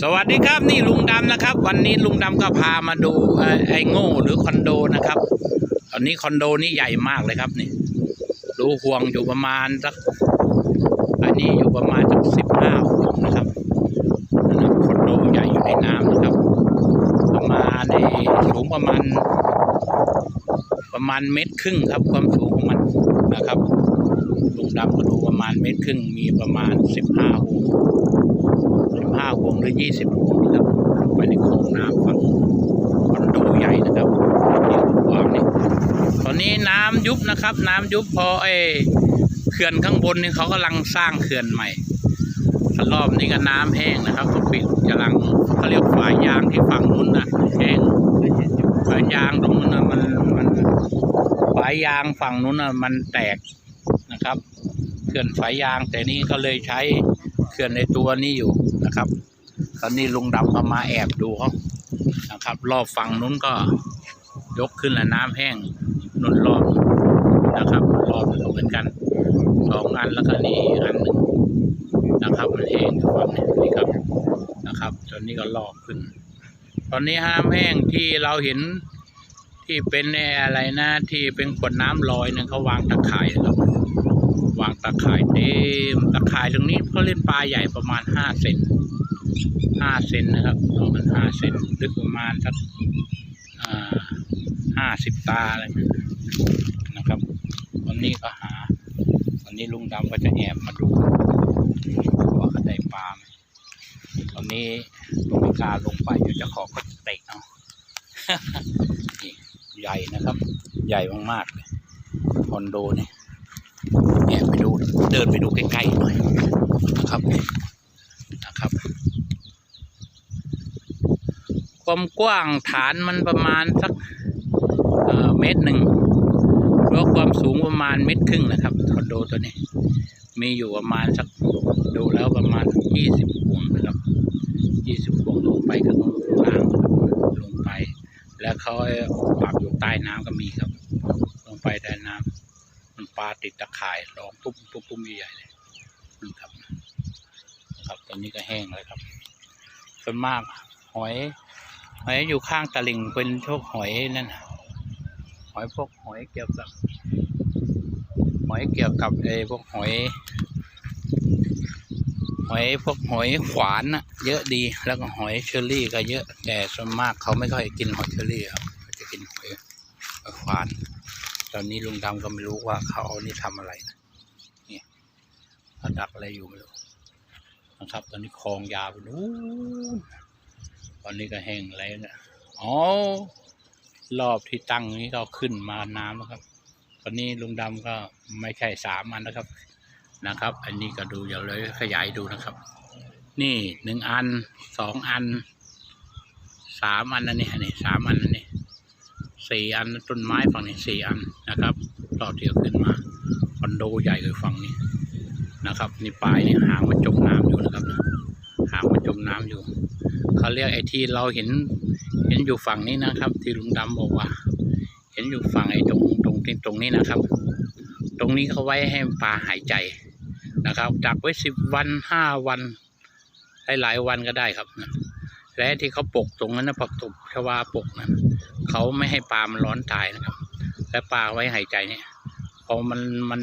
สวัสดีครับนี่ลุงดำนะครับ วันนี้ลุงดำก็พามาดูไอ้โง่หรือคอนโดนะครับตอนนี้คอนโดนี่ใหญ่มากเลยครับนี่ดูห่วงอยู่ประมาณสักอันนี้อยู่ประมาณสักสิบห้าห่วงนะครับนคอนโดใหญ่อยู่ในน้ำนะครับ ประมาณในสูงประมาณ ประมาณเมตรครึ่งครับความสูงของมันนะครับ ดำก็ดูประมาณเมตรครึ่งมีประมาณสิบห้าห่วงสิบห้าห่วงหรือยี่สิบห่วงนะครับไปในโคลงน้ำฝั่งคอนโดใหญ่นะครับนี่ความนี่ตอนนี้น้ำยุบนะครับ น้ำยุบพอไอเขื่อนข้างบนนี่เขากำลังสร้างเขื่อนใหม่รอบนี้ก็น้ำแห้งนะครับเขาปิดกำลังเขาเรียกฝายยางที่ฝั่งนู้นนะแห้งฝายยางตรงนู้นนะมันมันฝายยางฝั่งนู้นนะมันแตก เขื่อนฝายยาง แต่นี่ก็เลยใช้เขื่อนในตัวนี้อยู่นะครับ ตอนนี้ลุงดำก็มาแอบดูเขานะครับ รอบฝั่งนู้นก็ยกขึ้นแล้วน้ำแห้งนุ่นรอบนะครับรอบเหมือนกันสองอันแล้วก็นี่อันหนึ่งนะครับ มันแห้งอยู่ฝั่งนี้นี่ครับนะครับ ตอนนี้ก็รอบขึ้น ตอนนี้ห้ามแห้งที่เราเห็นที่เป็นไอ้อะไรนะที่เป็นขวดน้ำลอยเนี่ยเขาวางตะข่ายนะครับ วางตะข่ายเต็มตะข่ายตรงนี้เขาเล่นปลาใหญ่ประมาณห้าเซนห้าเซนนะครับประมาณห้าเซนลึกประมาณสักห้าสิบตาอะไรนะครับ วันนี้ก็หา วันนี้ลุงดำก็จะแอบมาดูว่าเขาได้ปลาไหมตอนนี้ลุงกล้าลงไปเดี๋ยวจะขอก็เตะเอาใหญ่นะครับ ใหญ่มากๆเลยคอนโดเนี่ย แอบไปดูเดินไปดูใกล้ๆหน่อยนะครับนะครับ ความกว้างฐานมันประมาณสักเเมตรหนึ่งแล้วความสูงประมาณเมตรครึ่งนะครับคอนโดตัวนี้ มีอยู่ประมาณสักดูแล้วประมาณยี่สิบห่วงนะครับยี่สิบห่วงลงไปข้างล่างลงไป แล้วเขาปรับอยู่ใต้น้ำก็มีครับ ลงไปใต้น้ำมัน ปลาติดตะข่ายร้องปุ๊บปุ๊บปุ๊บใหญ่เลยนะครับครับตอนนี้ก็แห้งเลยครับ ส่วนมากหอย หอยอยู่ข้างตะลิ่งเป็นพวกหอยนั่นหอยพวกหอยเกี่ยวกับ หอยเกี่ยวกับไอ้พวกหอย หอยพวกหอยขวานะเยอะดีแล้วก็หอยเชอรี่ก็เยอะแต่ส่วนมากเขาไม่ค่อยกินหอยเชอรี่ครับเขาจะกินหอยขวาน อนนี้ลุงดำก็ไม่รู้ว่าเขาเอานี่ทำอะไรนะนี่เขาดักอะไรอยู่ไม่รู้นะครับ ตอนนี้คลองยาวไปนู้นตอนนี้ก็แห้งอะไรนี่อ๋อรอบที่ตั้งนี้ก็ขึ้นมาน้ำแล้วครับ ตอนนี้ลุงดำก็ไม่ใช่สามอันนะครับนะครับ อันนี้ก็ดูอย่าเลยขยายดูนะครับ นี่หนึ่งอันสองอันสามอันนั่นนี่นี่สามอันนั่นนี่ สี่อันต้นไม้ฝั่งนี้สี่อันนะครับต่อเที่ยวขึ้นมาคอนโดใหญ่เลยฝั่งนี้นะครับนี่ปลายนี่หางมันจมน้ำอยู่นะครับหางมันจมน้ำอยู่เขาเรียกไอ้ที่เราเห็นเห็นอยู่ฝั่งนี้นะครับ ที่ลุงดำบอกว่า เห็นอยู่ฝั่งไอ้ตรงตรงที่ตรงนี้นะครับ ตรงนี้เขาไว้ให้ปลาหายใจนะครับดักไว้สิบวันห้าวันหลายๆวันก็ได้ครับนะและที่เขาปกตรงนั้นนะผักตบชวาปกนั้น เขาไม่ให้ปลามันร้อนตายนะครับ และปลาไว้หายใจเนี่ยพอมันมัน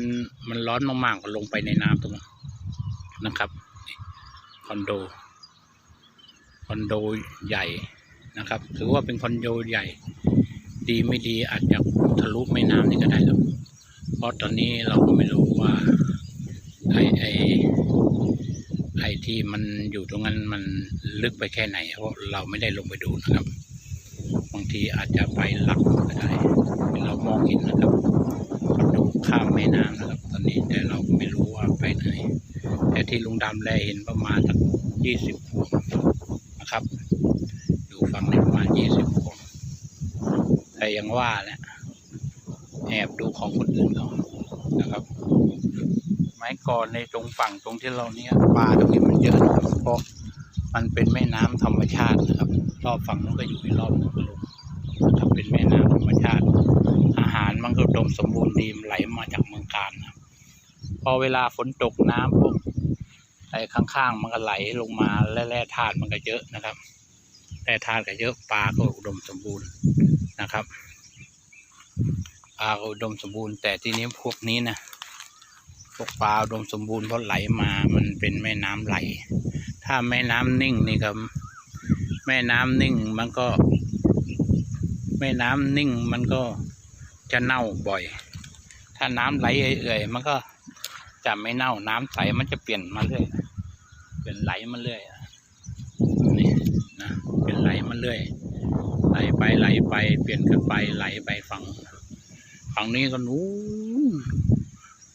มันร้อนมากๆก็ลงไปในน้ำตรงนั้นนะครับคอนโดคอนโดใหญ่นะครับ ถือว่าเป็นคอนโดใหญ่ ดีไม่ดีอาจจะทะลุแม่น้ำนี่ก็ได้ครับ เพราะตอนนี้เราก็ไม่รู้ว่าไอไอไอที่มันอยู่ตรงนั้นมันลึกไปแค่ไหน เพราะเราไม่ได้ลงไปดูนะครับ บางทีอาจจะไปหลักก็ได้เรามองเห็นนะครับดูข้ามแม่น้ำนะครับ ตอนนี้แต่เราไม่รู้ว่าไปไหน แต่ที่ลุงดำแลเห็นประมาณสักยี่สิบพวงนะครับ อยู่ฝั่งนี้ประมาณยี่สิบพวงแต่ยังว่าแหละแอบดูของคนอื่นเขานะครับไม้ก่อนในตรงฝั่งตรงที่เราเนี้ยปลาตรงนี้มันเยอะนะครับเพราะ มันเป็นแม่น้ำธรรมชาตินะครับ รอบฝั่งนู้นก็อยู่อีกรอบหนึงก็ลงนะครับเป็นแม่น้ำธรรมชาติ อาหารมันก็อุดมสมบูรณ์ดีมไหลมาจากเมืองการนะครับพอเวลาฝนตกน้ำพวกไอไอ้ข้างๆ มันก็ไหลลงมาและแร่ธาตุมันก็เยอะนะครับแร่ธาตุก็เยอะปลาก็อุดมสมบูรณ์นะครับปลาก็อุดมสมบูรณ์ แต่ทีนี้พวกนี้นะ พวกปลาอุดมสมบูรณ์เพราะไหลมามันเป็นแม่น้ำไหล ถ้าแม่น้ำนิ่งนี่ก็แม่น้ำนิ่งมันก็ แม่น้ำนิ่งมันก็จะเน่าบ่อย ถ้าน้ำไหลเอื่อยๆมันก็จะไม่เน่าน้ำใสมันจะเปลี่ยนมาเรื่อยเปลี่ยนไหลมาเรื่อยนี่นะเป็นไหลมาเรื่อยไหลไปไหลไปเปลี่ยนกันไปไหลไปฝั่งฝั่งนี้ก็นู้น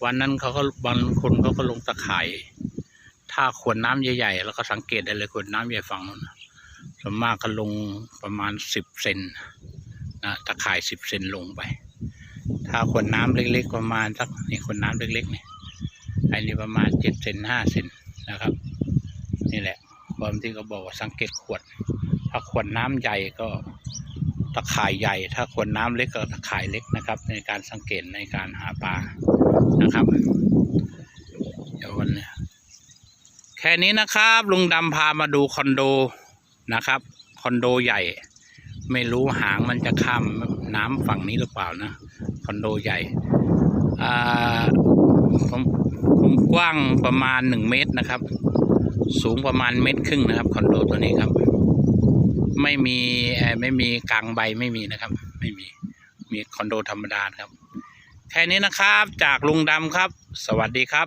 วันนั้นเขาก็บางคนเขาก็ลงตะข่าย ถ้าขวดน้ำใหญ่ๆแล้วก็สังเกตได้เลยขวดน้ำใหญ่ฝั่งนู้นส่วนมากก็ลงประมาณสิบเซนนะตะข่ายสิบเซนลงไป ถ้าขวดน้ำเล็ก ๆ ประมาณสักนี่ขวดน้ำเล็กๆเนี่ยอันนี้ประมาณเจ็ดเซนห้าเซนนะครับ นี่แหละ ความที่เขาบอกว่าสังเกตขวด ถ้าขวดน้ำใหญ่ก็ ตะข่ายใหญ่ ถ้าขวดน้ำเล็กก็ตะข่ายเล็กนะครับ ในการสังเกตในการหาปลานะครับเดี๋ยววันนี้แค่นี้นะครับลุงดำพามาดูคอนโดนะครับ คอนโดใหญ่ ไม่รู้หางมันจะข้ามน้ำฝั่งนี้หรือเปล่านะคอนโดใหญ่อ่าผมผมกว้างประมาณหนึ่งเมตรนะครับ สูงประมาณเมตรครึ่งนะครับคอนโดตัวนี้ครับ ไม่มีไม่มีกลางใบไม่มีนะครับ ไม่มีมีคอนโดธรรมดาครับ แค่นี้นะครับจากลุงดำครับ สวัสดีครับ